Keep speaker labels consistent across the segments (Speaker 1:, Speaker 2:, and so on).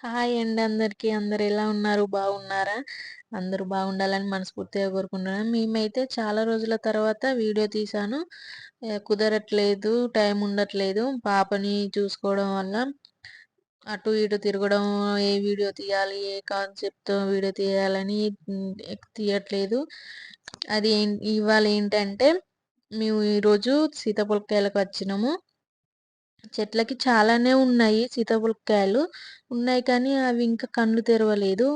Speaker 1: Hi అండి అందరికీ. అందరు ఎలా ఉన్నారు? బాగున్నారా? అందరూ బాగుండాలని మనస్ఫూర్తిగా కోరుకుంటున్నాను. మేమైతే చాలా రోజుల తర్వాత వీడియో తీశాను. కుదరట్లేదు టైం ఉండట్లేదు. పాపని చూసుకోవడం వల్ల అటు ఇటు తిరగడం ఏ వీడియో తీయాలి ఏ కాన్సెప్ట్తో వీడియో తీయాలని తీయట్లేదు. అది ఇవాళ ఏంటంటే మేము ఈరోజు సీతాపలకాయలకు వచ్చినాము. చెట్లకి చాలానే ఉన్నాయి సీతాఫలకాయలు ఉన్నాయి కానీ అవి ఇంకా కళ్ళు తెరవలేదు.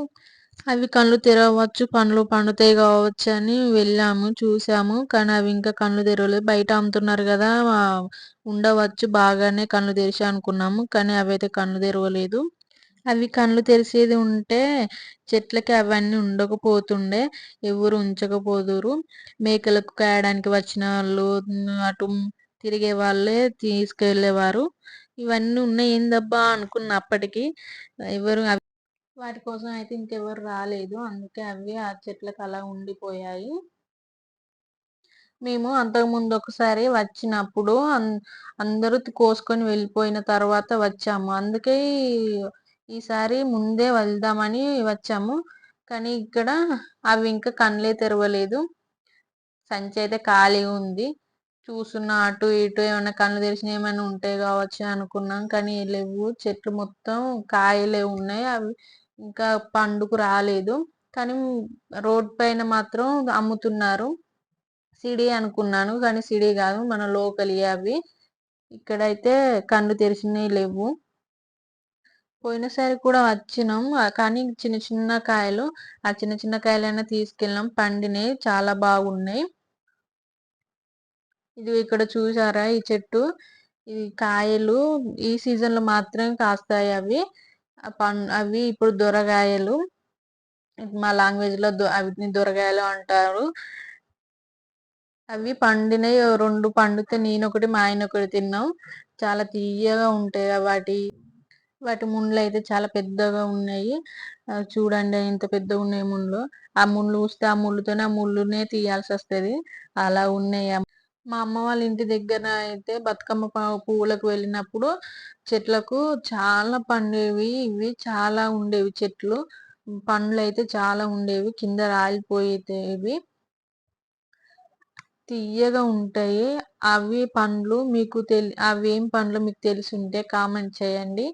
Speaker 1: అవి కళ్ళు తెరవచ్చు పండ్లు పండుతాయి కావచ్చు అని వెళ్ళాము చూసాము. కానీ అవి ఇంకా కళ్ళు తెరవలేదు. బయట అమ్ముతున్నారు కదా ఉండవచ్చు బాగానే కళ్ళు తెరిచి అనుకున్నాము. కానీ అవి అయితే కళ్ళు తెరవలేదు. అవి కళ్ళు తెరిసేది ఉంటే చెట్లకి అవన్నీ ఉండకపోతుండే ఎవరు ఉంచకపోదురు. మేకలకు కాయడానికి వచ్చిన వాళ్ళు అటు తిరిగే వాళ్ళే తీసుకెళ్ళేవారు. ఇవన్నీ ఉన్నాయి ఏందబ్బా అనుకున్న అప్పటికి. ఎవరు వాటి కోసం అయితే ఇంకెవరు రాలేదు. అందుకే అవి ఆ చెట్లకు అలా ఉండిపోయాయి. మేము అంతకుముందు ఒకసారి వచ్చినప్పుడు అందరూ కోసుకొని వెళ్ళిపోయిన తర్వాత వచ్చాము. అందుకే ఈసారి ముందే వెళ్దామని వచ్చాము. కానీ ఇక్కడ అవి ఇంకా కళ్ళే తెరవలేదు. సంచి అయితే ఖాళీ ఉంది. చూస్తున్నా అటు ఇటు ఏమైనా కళ్ళు తెరిచిన ఏమైనా ఉంటాయి కావచ్చు అనుకున్నాం. కానీ లేవు. చెట్లు మొత్తం కాయలే ఉన్నాయి. అవి ఇంకా పండుకు రాలేదు. కానీ రోడ్ పైన మాత్రం అమ్ముతున్నారు. సిడి అనుకున్నాను. కానీ సిడి కాదు. మన లోకల్ అవి. ఇక్కడైతే కళ్ళు తెరిచినవి లేవు. పోయినసారి కూడా వచ్చినాం. కానీ చిన్న చిన్న కాయలు ఆ చిన్న చిన్న కాయలైనా తీసుకెళ్ళినాం. పండినవి చాలా బాగున్నాయి. ఇది ఇక్కడ చూసారా ఈ చెట్టు? ఈ కాయలు ఈ సీజన్లో మాత్రమే కాస్తాయి అవి. అవి ఇప్పుడు దొరగాయలు. మా లాంగ్వేజ్లో అవిటిని దొరగాయలు అంటారు. అవి పండినవి రెండు పండితే నేను ఒకటి మా ఆయన ఒకటి తిన్నాం. చాలా తీయగా ఉంటాయి వాటి. వాటి ముండ్లు అయితే చాలా పెద్దగా ఉన్నాయి. చూడండి ఇంత పెద్దగా ఉన్నాయి ముండ్లు ఆ ముళ్ళు చూస్తే ఆ ముళ్ళుతోనే ఆ ముళ్ళునే తీయాల్సి వస్తుంది అలా ఉన్నాయి. మా అమ్మ వాళ్ళ ఇంటి దగ్గర అయితే బతుకమ్మ పువ్వులకు వెళ్ళినప్పుడు చెట్లకు చాలా పండేవి ఇవి చాలా ఉండేవి చెట్లు. పండ్లు అయితే చాలా ఉండేవి కింద రాలిపోయేవి తీయగా ఉంటాయి. అవి పండ్లు మీకు తెలి అవి ఏం పండ్లు మీకు తెలిసి ఉంటే కామెంట్ చేయండి.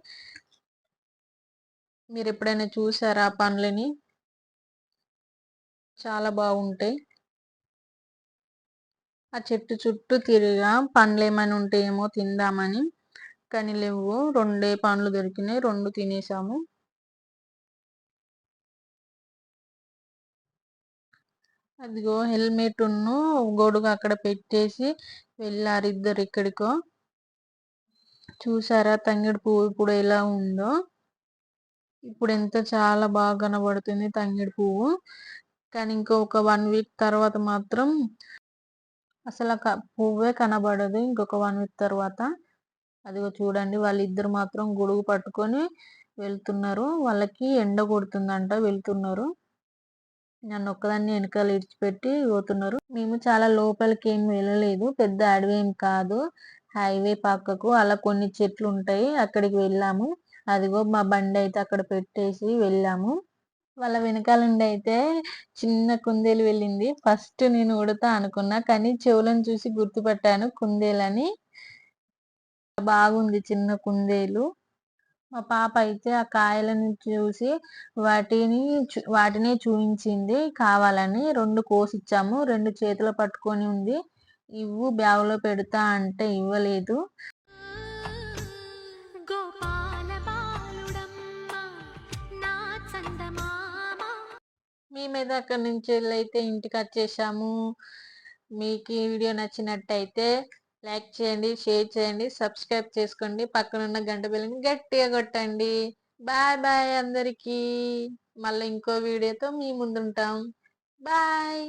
Speaker 1: మీరు ఎప్పుడైనా చూసారా ఆ పండ్లని? చాలా బాగుంటాయి. ఆ చెట్టు చుట్టూ తిరిగా పండ్లు ఏమైనా ఉంటాయేమో తిందామని. కానీ లేవు. రెండే పండ్లు దొరికినాయి. రెండు తినేసాము. అదిగో హెల్మెట్ ఉన్ను గొడుగు అక్కడ పెట్టేసి వెళ్ళారు ఇద్దరు ఎక్కడికో చూసారా తంగిడి పువ్వు ఇప్పుడు ఎలా ఉందో? ఇప్పుడు ఎంత చాలా బాగా కనబడుతుంది తంగిడి పువ్వు. కానీ ఇంకొక వన్ వీక్ తర్వాత మాత్రం అసలు పువ్వే కనబడదు. ఇంకొక వన్ వీక్ తర్వాత అదిగో చూడండి వాళ్ళిద్దరు మాత్రం గొడుగు పట్టుకొని వెళ్తున్నారు. వాళ్ళకి ఎండ కొడుతుందంట వెళ్తున్నారు. నన్ను ఒక్కదాన్ని వెనకాల ఇడిచిపెట్టి పోతున్నారు. మేము చాలా లోపలికి ఏం వెళ్ళలేదు. పెద్ద అడవి ఏం కాదు. హైవే పక్కకు అలా కొన్ని చెట్లు ఉంటాయి అక్కడికి వెళ్ళాము. అదిగో మా బండి అయితే అక్కడ పెట్టేసి వెళ్ళాము. వాళ్ళ వెనకాల నుండి అయితే చిన్న కుందేలు వెళ్ళింది. ఫస్ట్ నేను ఉడతా అనుకున్నా కానీ చెవులను చూసి గుర్తుపట్టాను కుందేలని. బాగుంది చిన్న కుందేలు. మా పాప అయితే ఆ కాయలను చూసి వాటిని వాటిని చూపించింది కావాలని. రెండు కోసిచ్చాము రెండు చేతులు పట్టుకొని ఉంది. ఇవ్వు బ్యాగులో పెడతా అంటే ఇవ్వలేదు. మేమైతే అక్కడి నుంచి అయితే ఇంటికి వచ్చేసాము. మీకు ఈ వీడియో నచ్చినట్టయితే లైక్ చేయండి షేర్ చేయండి సబ్స్క్రైబ్ చేసుకోండి. పక్కనున్న గంట బిల్లని గట్టిగా కొట్టండి. బాయ్ బాయ్ అందరికీ. మళ్ళీ ఇంకో వీడియోతో మీ ముందుంటాం. బాయ్.